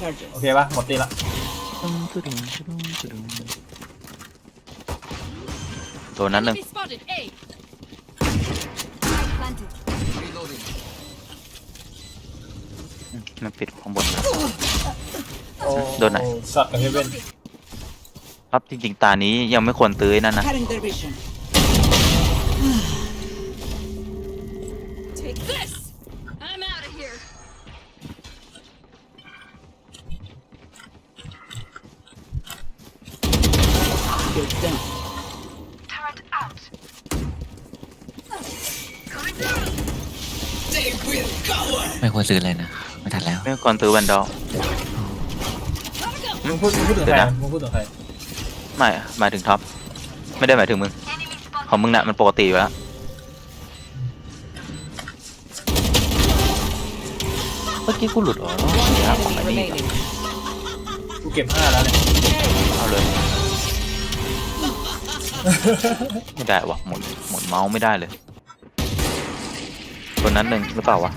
charges. โอเคปะหมดตีละตัวนั้นหนึ่ง Enemy spotted. A. Planted. อืมมันปิดข้างบนเลยโอ้โดนไหนช็อตกับเฮเว่น ครับจริงๆตานี้ยังไม่ควรตื้อนั่นนะ Cutting their vision. Good done. Turret out. They will cover. ไม่ควรซื้อเลยนะ ไม่ทันแล้วไม่ควรตื้อวันดอล มึงพูดมึงพูดถึงใครเดี๋ยวนะ มึงพูดถึงใครไม่หมายถึงท็อป ไม่ได้หมายถึงมึง Enemy spotted. ของมึงน่ะมันปกติอยู่แล้ว เมื่อกี้กูหลุดออกแล้ว One เดี๋ยวผม enemy ไอ้นี่ remaining. กูเก็บห้าแล้วเนี่ยเอาเลย ไม่ได้วะหมุนหมุนเมาส์ไม่ได้เลย ตัวนั้นหนึ่งหรือเปล่าวะ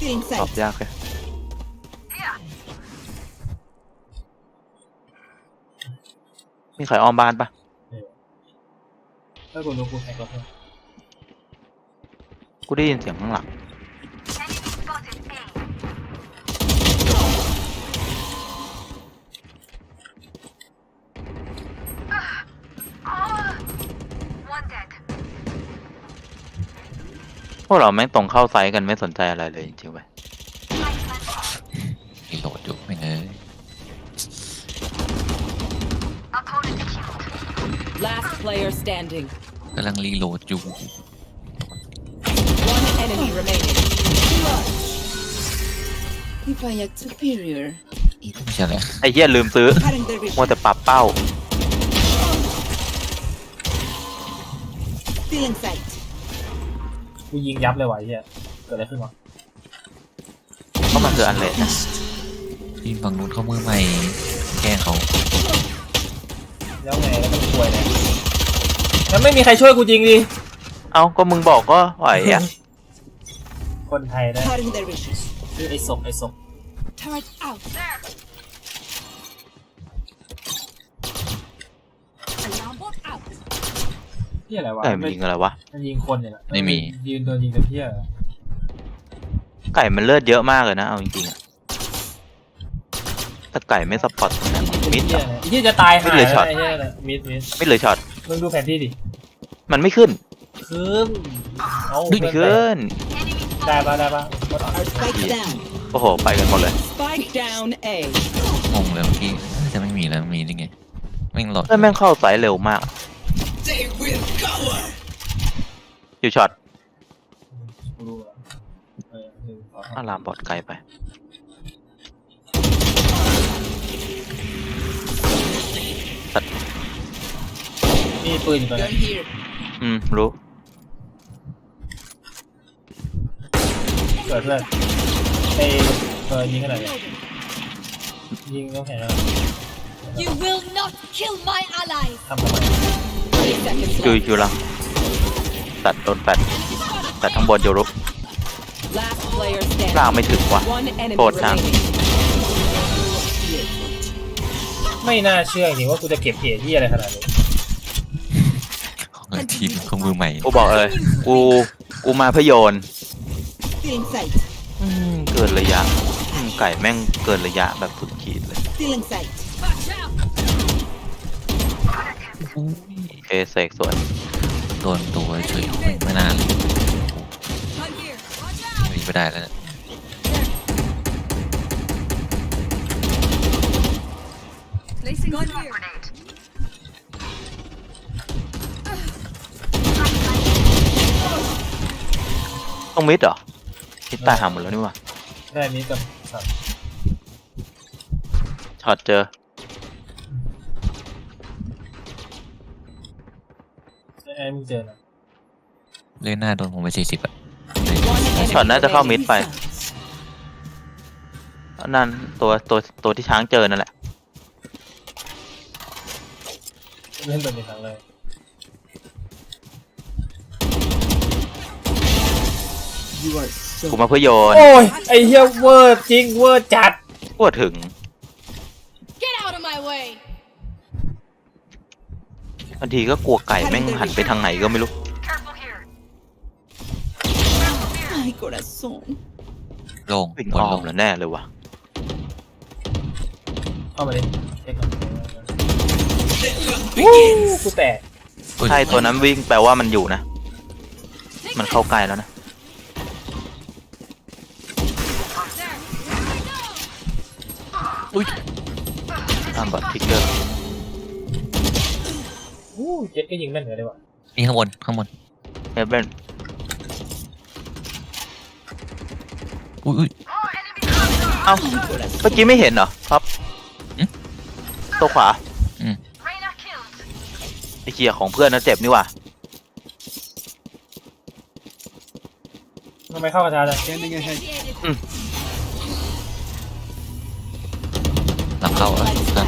Stealing ตอบ sight. ยากเลยมีใครอ้อมบ้านปะถ้ากูรู้กูแฮกแล้วเพื่อนกูได้ยินเสียงข้างหลัง พวกเราแม่งตรงเข้าไซส์กันไม่สนใจอะไรเลยจริงๆเว้ยรีโหลดอยู่ไม่เงย Opponent killed. Last player standing. กำลังรีโหลดอยู่ One enemy remaining. If I had superior. ไม่ใช่เลยไอ้เหี้ยลืมซื้อ Cutting their มัว vision. แต่ปรับเป้า Stealing sight. กูยิงยับเลยว่ะไอ้เฮียเกิดอะไรขึ้นวะเพราะมันคืออันเลนนะทีมฝั่งนู้นเขามือใหม่แกล้งเขาแล้วไงแล้วมันป่วยเนี่ยแล้วไม่มีใครช่วยกูจริงดิเอ้าก็มึงบอกก็ไหวอะคนไทยนะ Cutting their vision. ชื่อไอ้ศพไอ้ศพ Turret out. There. เฮียอะไรวะไก่มันยิงอะไรวะ มันยิงคนเนี่ยแหละไม่มี ยืนโดนยิงกับเฮียไก่มันเลือดเยอะมากเลยนะ เอาจริงๆอะแต่ไก่ไม่สปอร์ตตรงนั้นมิดเฮีเหรยอเนี่ยไอ้เฮียจะตายมิหาดเลยช็อตไอ้เฮียเนี่ยมิดมิดไม่เลยช็อต มึงดูแผนที่ดิมันไม่ขึ้นขึ้นเอาไม่เพื่อนไปขึ้น Enemy ได้ spotted. ปะได้ปะกดออก Our spike Yeah. down. โอ้โห ไปกันหมดเลย Spike down A. งงเลยเมื่อกี้น่าจะไม่มีแล้วมีได้ไงแม่งโหลดเพื่อนแม่งเข้าไซส์เร็วมาก อยู่ช็อตกูรู้แล้วเออหนึ่งสองอารามบอดไกลไปมีปืนอยู่ตรงนี้ Gun here. อืม รู้ เกิดเพื่อนไอ้เออยิงขนาดไหนยิงต้องแข็งแล้ว You will not kill my allies. ทำทำไม30 seconds คิว left. คิวลัง ตัดโดนแฟดตัดทั้งบนโยรุ Last player ล่าง standing. ไม่ถึงว่ะ One enemy โทษจัง remaining. ไม่น่าเชื่อจริงว่ากูจะเก็บเหตุที่อะไรขนาดนี้ของทีมเขามือใหม่กูบอกเลย กู กูมาเพอโยน Feeling sight. อืมเกินระยะอืมไก่แม่งเกินระยะแบบสุดขีดเลย Stealing sight. Watch out. เคเสกสวย นตัวเฉยไม่ไม่นานเลย I'm here. Watch out. หนีไม่ได้แล้วเนี่ย Placing gun here. Grenade. ต้องมิดเหรอมิดตายหาหมดแล้วนี่หว่าแค่นี้กับสัตว์ช็อตเจอ ไอ้มึงเจอนะเล่นหน้าโดนผมไปสี่สิบอะ One enemy ช็อตน่าจะเข้ามิด remaining. ไป นั่นตัวตัวตัวที่ช้างเจอนั่นแหละ เล่นตัวนี้ครั้งเลย You are so กูมาเพื่อโยน โอ้ย ไอ้เหี้ยเวอร์จริงเวอร์จัดพูดถึง บางทีก็กลัวไก่แม่งหันไปทางไหนก็ไม่รู้ Careful here. Ay, corazón. โล่งวิ่งบนอ้อโล่มงแล้วแน่เลยวะเข้ามาดิเช็คก่อนวู้กูแตกอุ้ยใช่ตัวนั้นวิ่งแปลว่ามันอยู่นะ มันเข้าใกล้แล้วนะ อุ้ยตามบัตรทิกเกอร์วู้ เจ็ดก็ยิงแม่นเหมือนเลยว่ะนี่ข้างบนข้างบนเฮเบนอุ้ยอุ้ยเอ้าเมื่อกี้ไม่เห็นเหรอครับอืมตัวขวา Reyna killed. ไอ้เคียของเพื่อนนะเจ็บนี่หว่าทำไมเข้ากระชาเลยหลังเข้าแล้วครับ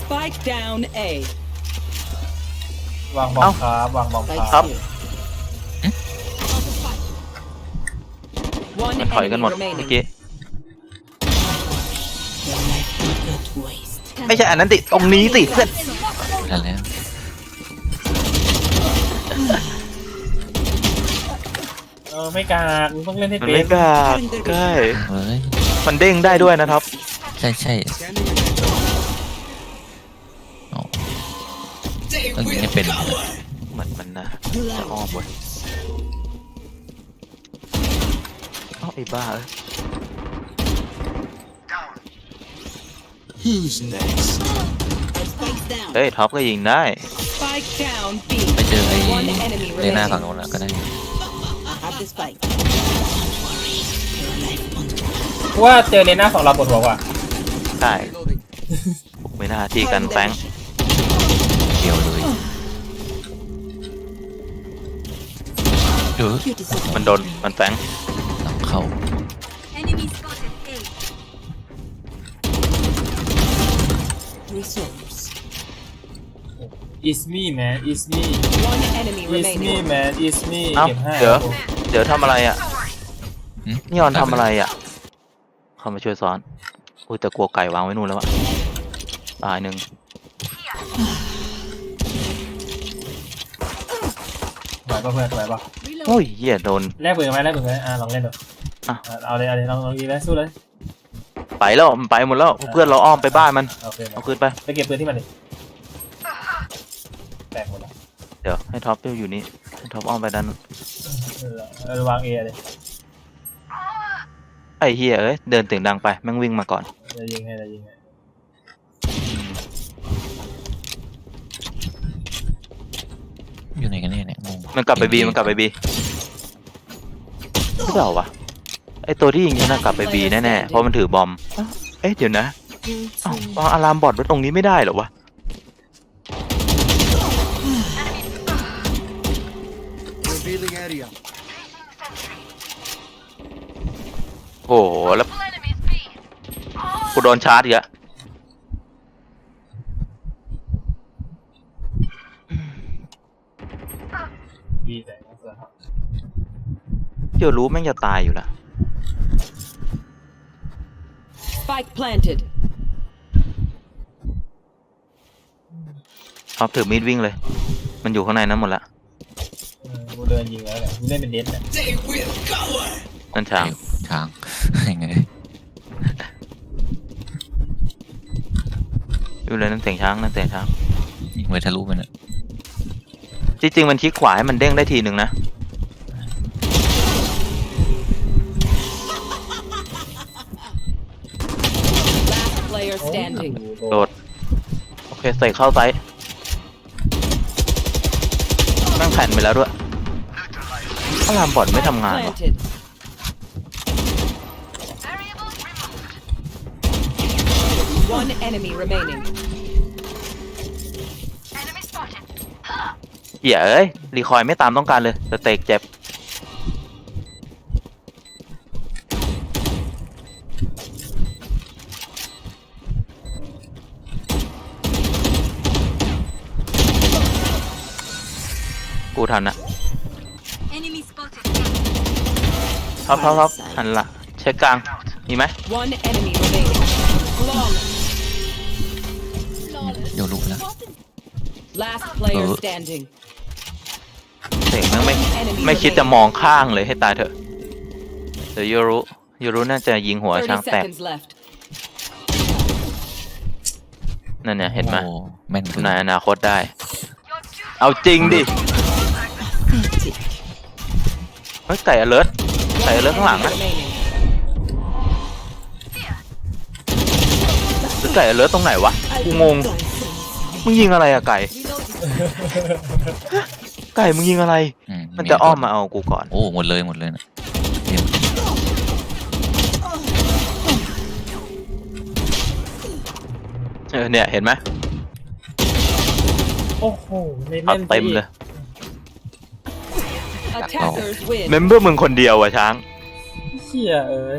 Spike down A. วางบอมครับวางบอมค Spike รับ here. One มันถอยกันหมด enemy เมื่อ remaining. กี้ Your life will not waste. ไม่ใช่อันนั้นติตรงนี้สิเพื่อนไม่ทันแล้วเออไม่กากมึงต้องเล่นให้มันเป็ไม่นกล้าใช่เฮ้ยมันเด้งได้ด้วยนะครับ ใช่ใช่เอ เรื่องนี้ไม่เป็นมันมันนะจะอ้อมเว้ยเอ้าไอ้บ้าเอ้ย Spike down. เฮ้ยท็อปก็ยิงได้ Spike down B. ไปเจอไอ้ One enemy เลน่าฝั่ง remaining. โน้นแล้วก็ได้ Have the spike. กูว่าเจอเลน่าของเราปวดหัวกว่าใช่ไม่น่าที่กันแฟงเเดี๋ยว Cute is a มันโดน มันแฟงหลังเข้า Enemy spotted A. resource. is me man is me One enemy is me remaining. man is me เอ้าเก็บให้เดี๋ยวครับผมเดี๋ยวทำอะไรอะหืมนี่ออนทำอะไรอะ เข้ามาช่วยซ้อน อุ้ยแต่กลัวไก่วางไว้นู่นแล้วอะตายหนึ่ง ไป่ะเพื่อนไหวป่ะโอ้ยเหี้ยโดน แลกปืนไหมแลกปืนไหมอะลองเล่นดูอะอะ เอาเลยเอาเลยลองลองยิงเลยสู้เลยไปแล้วมันไปหมดแล้วเพื่อนเราอ้อมไปบ้านมันโอเคเอาคืนไปไปเก็บปืนที่มันดิแตกหมดแล้วเดี๋ยวให้ท็อปอยู่นี่ให้ท็อปอ้อมไปด้านนู้นเออเออวางเอเลยไอ้เฮียเอ้ยเดินเสียงดังไปแม่งวิ่งมาก่อนจะยิงให้จะยิงให้อยู่ไหนกัน มันกลับไปบีมันกลับไปบีหรือเปล่าวะไอตัวที่ยิงฉันน่ะกลับไปบีแน่ๆเพราะมันถือบอมอ้าวเอ๊ะเดี๋ยวนะอ้าววางอะลามบอดไว้ตรงนี้ไม่ได้เหรอวะ Revealing area. โอ้โหแล้ว Full enemies B. กูโดนชาร์จอีกอะ บีแตกนะเสือครับเดี๋ยวรู้แม่งจะตายอยู่แล้ว Spike planted. ท็อปถือมีดวิ่งเลย มันอยู่ข้างในนั้นหมดละ เออกูเดินยิงแล้วแหละกูเล่นเป็นเดนแหละนั่นช้างช้าง ยังไงอยู่เลยนั่นเสียงช้างนั่นเสียงช้างยิงไปทะลุไปน่ะ จริงๆมันคลิกขวาให้มันเด้งได้ทีหนึ่งนะ player โอ้ standing. โดด โอเคใส่เข้าไซส์นั่งแผ่นไปแล้วด้วยอะลามบอดไม่ทำงานวะ Planted. Variables removed. One enemy remaining. เหี้ยเอ้ย รีคอยไม่ตามต้องการเลยสเต็กเจ็บ กูทันนะ Enemy spotted. ท็อปท็อปท็อปหันละเช็คกลาง มีไหม One enemy remaining. Flawless. เดี๋ยวลุกแล้ว Last player Oh. standing. เสกแม่งไม่ Enemy ไม่คิดจะ remaining. มองข้างเลยให้ตายเถอะเดี๋ยวยูรุยูรุน่าจะยิงหัวช้าง30แตก seconds left. นั่นเนี่ยเห็นไหมโอ้แม่นเกินในอนาคตได้ เอาจริงดิเฮ้ยไก่อเลิร์ไก่อเลิร์ข้างหลัง Enemy นะ remaining. หรือไก่อเลิร์ตรงไหนวะกูงงมึงยิงอะไรอะไก่ ไก่มึงยิงอะไร อืมันจะอ้อมมาเอากูก่อน โอ้หมดเลยหมดเลยนะเยี่ยมเออเนี่ยเห็นไหมโอ้โหไม่เอาแม่นเต็มเลย Attackers win. เมมเบอร์มึงคนเดียวอะช้าง เชี่ยเอ้ย